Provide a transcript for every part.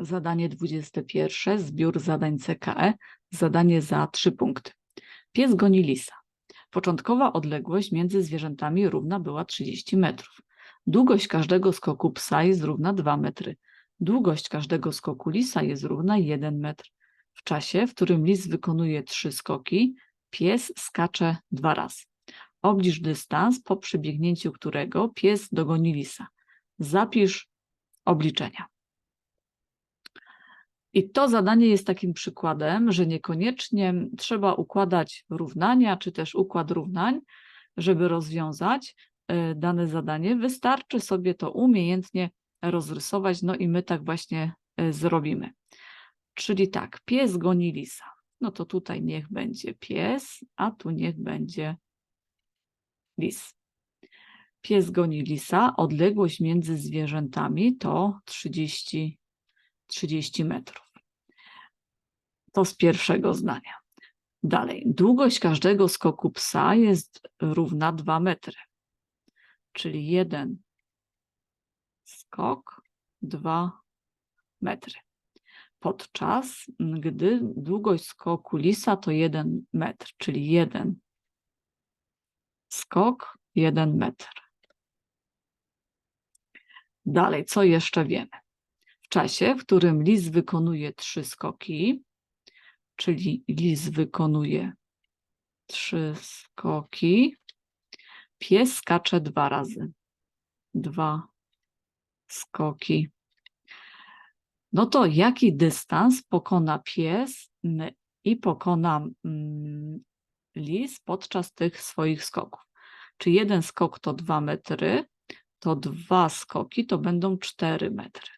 Zadanie 21, zbiór zadań CKE, zadanie za 3 punkty. Pies goni lisa. Początkowa odległość między zwierzętami równa była 30 metrów. Długość każdego skoku psa jest równa 2 metry. Długość każdego skoku lisa jest równa 1 metr. W czasie, w którym lis wykonuje 3 skoki, pies skacze dwa razy. Oblicz dystans, po przebiegnięciu którego pies dogoni lisa. Zapisz obliczenia. I to zadanie jest takim przykładem, że niekoniecznie trzeba układać równania, czy też układ równań, żeby rozwiązać e, dane zadanie. Wystarczy sobie to umiejętnie rozrysować, no i my tak właśnie e, zrobimy. Czyli tak, pies goni lisa. No to tutaj niech będzie pies, a tu niech będzie lis. Pies goni lisa. Odległość między zwierzętami to 30, 30 metrów. To z pierwszego zdania. Dalej. Długość każdego skoku psa jest równa 2 metry. Czyli jeden skok, 2 metry. Podczas gdy długość skoku lisa to 1 metr, czyli jeden skok, 1 metr. Dalej, co jeszcze wiemy? W czasie, w którym lis wykonuje trzy skoki, czyli lis wykonuje trzy skoki, pies skacze dwa razy. Dwa skoki. No to jaki dystans pokona pies i pokona mm, lis podczas tych swoich skoków? Czy jeden skok to 2 metry, to dwa skoki to będą 4 metry.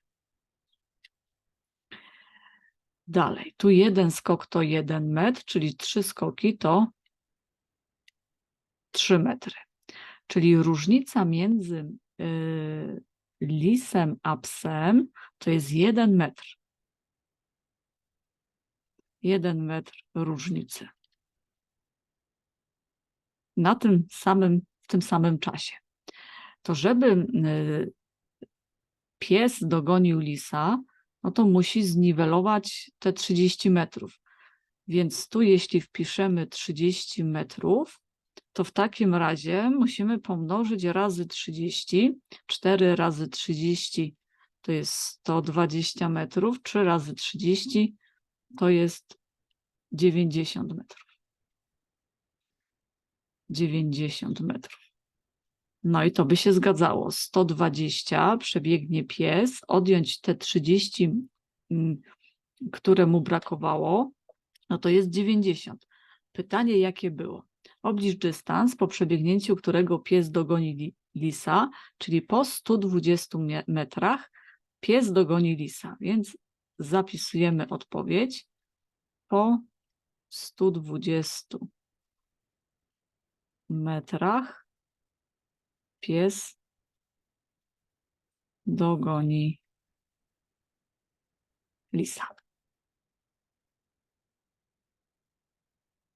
Dalej, tu jeden skok to 1 metr, czyli trzy skoki to 3 metry. Czyli różnica między y, lisem a psem to jest 1 metr. 1 metr różnicy. Na tym samym, w tym samym czasie. To żeby y, pies dogonił lisa, no to musi zniwelować te 30 metrów. Więc tu jeśli wpiszemy 30 metrów, to w takim razie musimy pomnożyć razy 30. 4 razy 30 to jest 120 metrów, 3 razy 30 to jest 90 metrów. 90 metrów. No i to by się zgadzało. 120 przebiegnie pies, odjąć te 30, mm, które mu brakowało, no to jest 90. Pytanie, jakie było? Oblicz dystans, po przebiegnięciu którego pies dogoni li- lisa, czyli po 120 mie- metrach pies dogoni lisa. Więc zapisujemy odpowiedź po 120 metrach pies dogoni lisa.